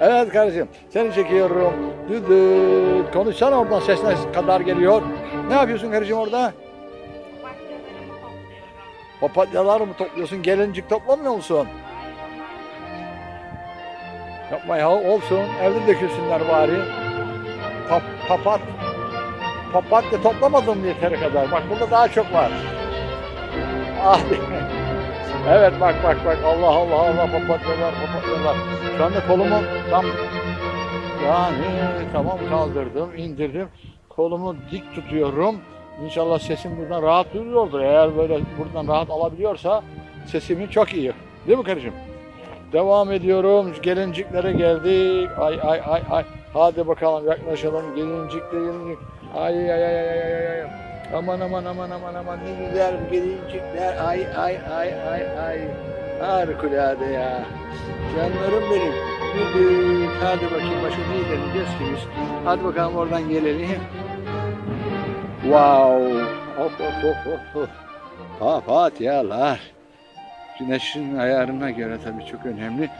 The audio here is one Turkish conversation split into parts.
Evet kardeşim seni çekiyorum. Düdüt. Konuşsana oradan ses ne kadar geliyor. Ne yapıyorsun kardeşim orada? Papatyalar mı topluyorsun? Gelincik toplamıyor musun? Yapma ya olsun. Evde dökülsünler bari. Pap, papat. Papatya toplamadım yeteri kadar? Bak burada daha çok var. Ah. Evet bak bak bak. Allah Allah Allah papatyalar papatyalar. Şu anda kolumu tam yani tamam kaldırdım, indirdim. Kolumu dik tutuyorum. İnşallah sesim buradan rahat duyuluyordur. Eğer böyle buradan rahat alabiliyorsa sesimi çok iyi. Değil mi kardeşim? Devam ediyorum. Gelinciklere geldik. Ay ay ay ay. Hadi bakalım yaklaşalım. Gelincikle gelincik. Ay ay ay ay ay ay ay. Aman aman aman aman aman ne güzel gelincikler. Ay ay ay ay ay. Harikulade ya. Canlarım benim. Düdük. Hadi bakayım başka neyi deneyeceğiz ki biz? Hadi bakalım oradan gelelim. Wow. Hop hop hop hop hop. Papatyalar. Güneşin ayarına göre tabii çok önemli.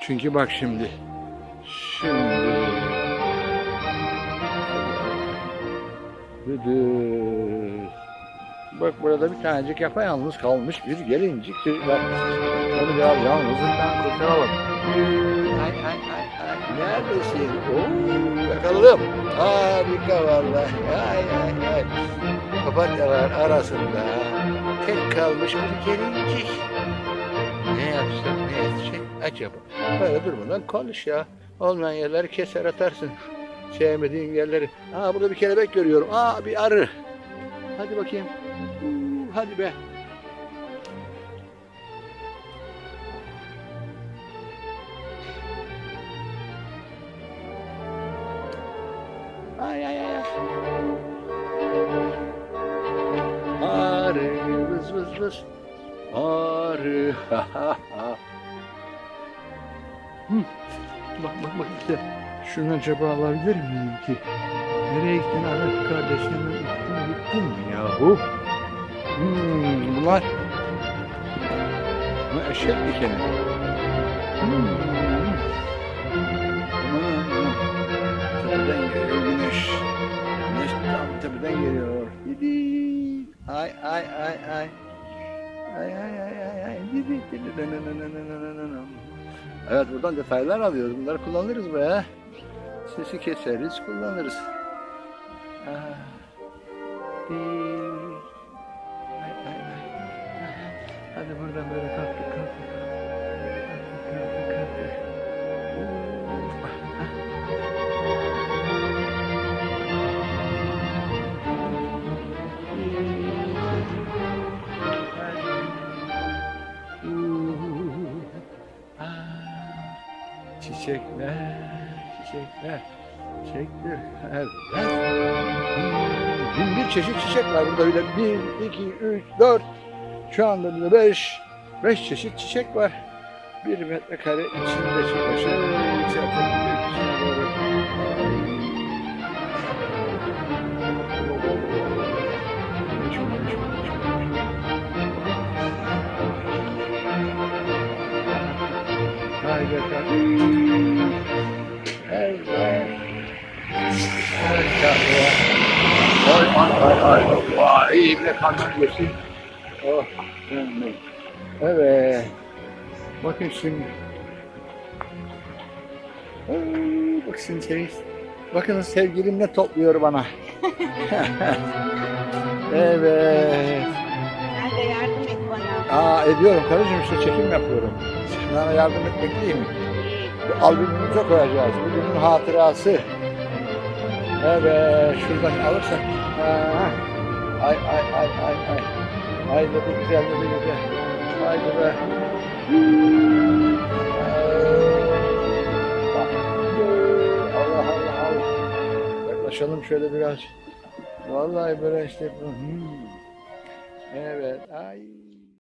Çünkü bak şimdi. Şimdi. Düdük. Bak burada bir tanecik yapayalnız kalmış bir gelincik. Bak. Onu biraz yalnızlıktan kurtaralım. Ay ay ay ay. Neredesin? Oo, yakaladım. Harika vallahi. Ay ay ay. Papatyalar arasında tek kalmış bir gelincik. Ne yapsak ne edecek acaba? Böyle durmadan konuş ya. Olmayan yerleri keser atarsın. Sevmediğin yerleri. Aa burada bir kelebek görüyorum. Aa bir arı. Hadi bakayım. Huu, hadi be. Ay ay ay. Arı vız vız vız. Arı ha ha ha. Hı. Bak bak bak işte. Şunu acaba alabilir miyim ki? Nereye gittin arı kardeşim? Gittin gittin mi yahu? Hmm, bunlar bu eşek dikeni. Hmm. Tepeden geliyor güneş. Güneş tam tepeden geliyor. Gidi. Ay ay ay ay. Ay ay ay ay ay. Gidi. Nanananananananam. Evet buradan detaylar alıyoruz. Bunları kullanırız be. Sesi keseriz, kullanırız. Ah. Çiçekler, çiçekler, çiçekler. Hmm, Bin bir çeşit çiçek var burada öyle. Bir, iki, üç, dört. Şu anda burada beş, beş çeşit çiçek var. Bir metrekare içinde. Şöyle yükseltelim. Haydi. Vay iyi bile kanlar yesin. Oh. canım. Evet. Bakın şimdi. Ay, bak şimdi şey. Bakın sevgilim ne topluyor bana. evet. Sen de yardım et bana. Aa ediyorum karıcığım işte çekim yapıyorum. Sana yardım etmek değil mi? Albümümüze koyacağız. Bugünün hatırası. Evet şuradan alırsak. Ha. Ay ay ay ay ay. Haydi bu güzel bu güzel. Haydi be. Allah Allah Allah. Yaklaşalım şöyle biraz. Vallahi böyle işte. Hmm. Evet. Ay.